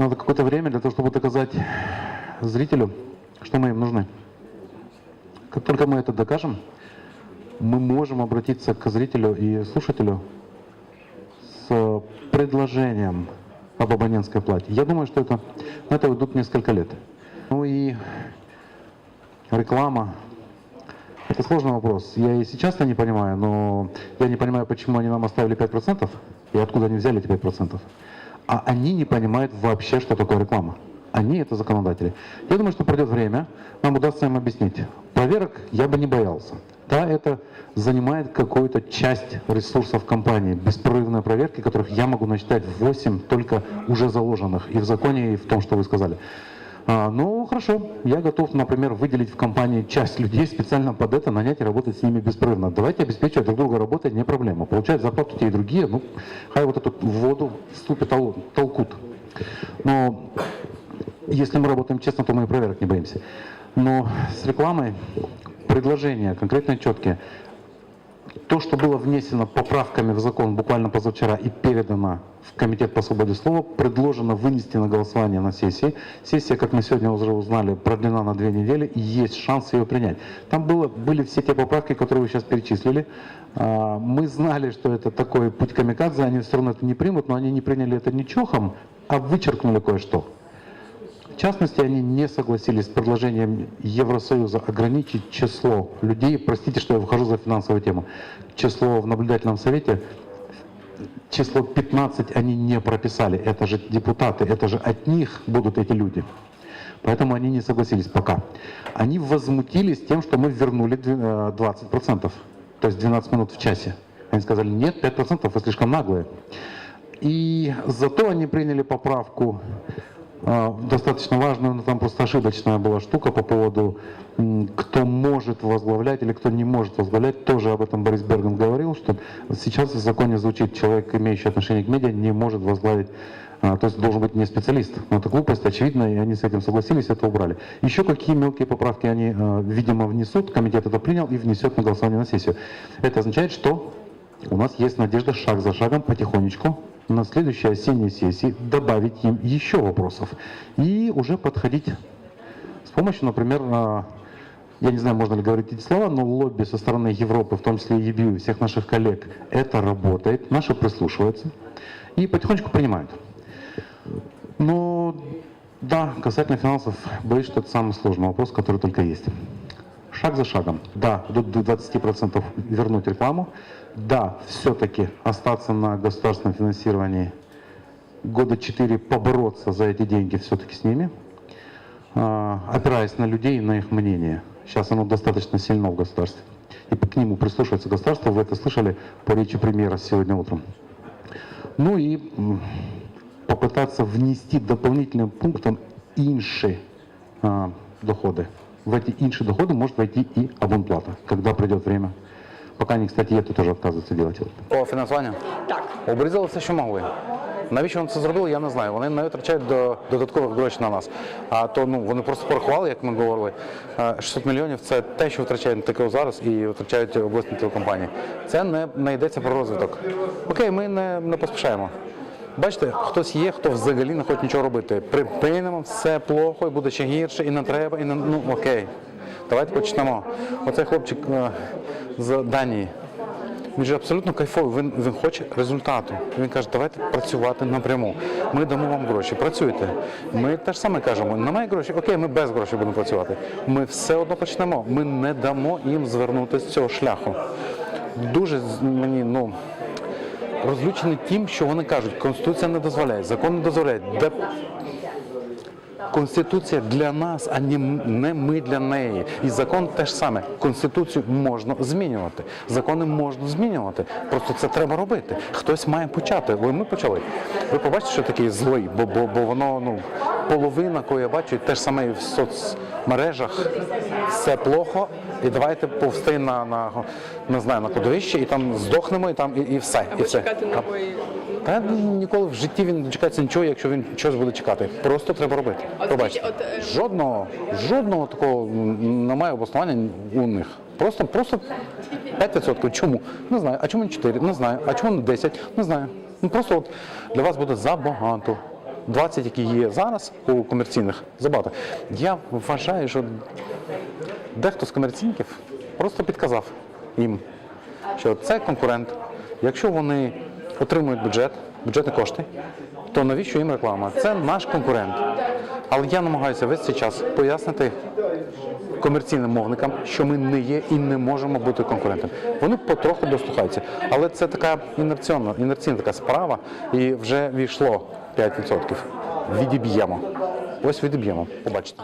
Надо какое-то время для того, чтобы доказать зрителю, что мы им нужны. Как только мы это докажем, мы можем обратиться к зрителю и слушателю с предложением об абонентской плате. Я думаю, что это, на это уйдут несколько лет. Ну и реклама. Это сложный вопрос. Я и сейчас-то не понимаю, но я не понимаю, почему они нам оставили 5% и откуда они взяли эти 5%. А они не понимают вообще, что такое реклама. Они это законодатели. Я думаю, что пройдет время, нам удастся им объяснить. Проверок я бы не боялся. Да, это занимает какую-то часть ресурсов компании. Беспрерывные проверки, которых я могу насчитать 8 только уже заложенных и в законе, и в том, что вы сказали. А, ну, хорошо, я готов, например, выделить в компании часть людей специально под это, нанять и работать с ними беспрерывно. Давайте обеспечивать друг друга работой, не проблема. Получать зарплату те и другие, ну, хай вот эту воду тол толкут. Но если мы работаем честно, то мы и проверок не боимся. Но с рекламой предложения конкретно четкие. То, что было внесено поправками в закон буквально позавчера и передано в Комитет по свободе слова, предложено вынести на голосование на сессии. Сессия, как мы сегодня уже узнали, продлена на две недели, и есть шанс ее принять. Там было, были все те поправки, которые вы сейчас перечислили. А, мы знали, что это такой путь камикадзе, они все равно это не примут, но они не приняли это не чохом, а вычеркнули кое-что. Частности, они не согласились с предложением Евросоюза ограничить число людей, простите, что я выхожу за финансовую тему, число в наблюдательном совете, число 15 они не прописали, это же депутаты, это же от них будут эти люди. Поэтому они не согласились пока. Они возмутились тем, что мы вернули 20%, то есть 12 минут в часе. Они сказали, нет, 5% вы слишком наглые. И зато они приняли поправку достаточно важная, но там просто ошибочная была штука по поводу, кто может возглавлять или кто не может возглавлять. Тоже об этом Борис Берган говорил, что сейчас в законе звучит, человек, имеющий отношение к медиа, не может возглавить а, то есть должен быть не специалист. Но это глупость, очевидно, и они с этим согласились, это убрали. Еще какие мелкие поправки они, а, видимо, внесут, комитет это принял и внесет на голосование на сессию. Это означает, что у нас есть надежда шаг за шагом потихонечку на следующей осенней сессии добавить им еще вопросов и уже подходить с помощью, например, я не знаю, можно ли говорить эти слова, но лобби со стороны Европы, в том числе и ЕБЮ, всех наших коллег, это работает, наши прислушиваются и потихонечку принимают. Но да, касательно финансов, боюсь, что это самый сложный вопрос, который только есть. Шаг за шагом. Да, до 20% вернуть рекламу, да, все-таки остаться на государственном финансировании года четыре побороться за эти деньги все-таки с ними, а, опираясь на людей и на их мнение. Сейчас оно достаточно сильно в государстве. И к нему прислушивается государство, вы это слышали по речи премьера сегодня утром. Ну и попытаться внести дополнительным пунктом инши а, доходы. В эти инши доходы может войти и абонплата, когда придет время. Поки вони, кстати, є, то теж відказуються робити. По фінансуванню? Так. Обрізали все, що могли. Навіщо вони це зробили, я не знаю. Вони не витрачають до додаткових грошей на нас. А то ну вони просто порахували, як ми говорили. е, 600 мільйонів це те, що витрачають ТКО зараз і витрачають обласні телекомпанії. Це не, не йдеться про розвиток. Окей, ми не, не поспішаємо. Бачите, хтось є, хто взагалі не хоче нічого робити. Припинимо, все плохо, і буде ще гірше, і не треба, і не ну окей. Давайте почнемо. Оцей хлопчик е, з Данії. Він же абсолютно кайфовий, він, він хоче результату. Він каже, давайте працювати напряму. Ми дамо вам гроші, працюйте. Ми те ж саме кажемо, немає грошей, окей, ми без грошей будемо працювати. Ми все одно почнемо. Ми не дамо їм звернути з цього шляху. Дуже мені ну, розлючений тим, що вони кажуть, Конституція не дозволяє, закон не дозволяє. Де Конституція для нас, а не, ми для неї. І закон теж саме. Конституцію можна змінювати. Закони можна змінювати. Просто це треба робити. Хтось має почати. Ви ми почали. Ви побачите, що такий злий, бо, бо, бо воно ну половина, кого я бачу, і те ж саме і в соцмережах. Все плохо. І давайте повсти на, на не знаю, на кладовище, і там здохнемо, і там і, і все. і все. чекати нової. та ніколи в житті він не дочекається нічого, якщо він щось буде чекати. Просто треба робити. От Пробачте. от, е, Жодного, жодного такого немає обоснування у них. Просто, просто 5%. Чому? Не знаю. А чому не 4? Не знаю. А чому не 10? Не знаю. Ну просто от для вас буде забагато. 20, які є зараз у комерційних, забагато. Я вважаю, що дехто з комерційників просто підказав їм, що це конкурент. Якщо вони отримують бюджет, бюджетні кошти, то навіщо їм реклама? Це наш конкурент. Але я намагаюся весь цей час пояснити комерційним мовникам, що ми не є і не можемо бути конкурентами. Вони потроху дослухаються. Але це така інерційна, інерційна така справа, і вже війшло 5%. Відіб'ємо. Ось відіб'ємо. Побачите.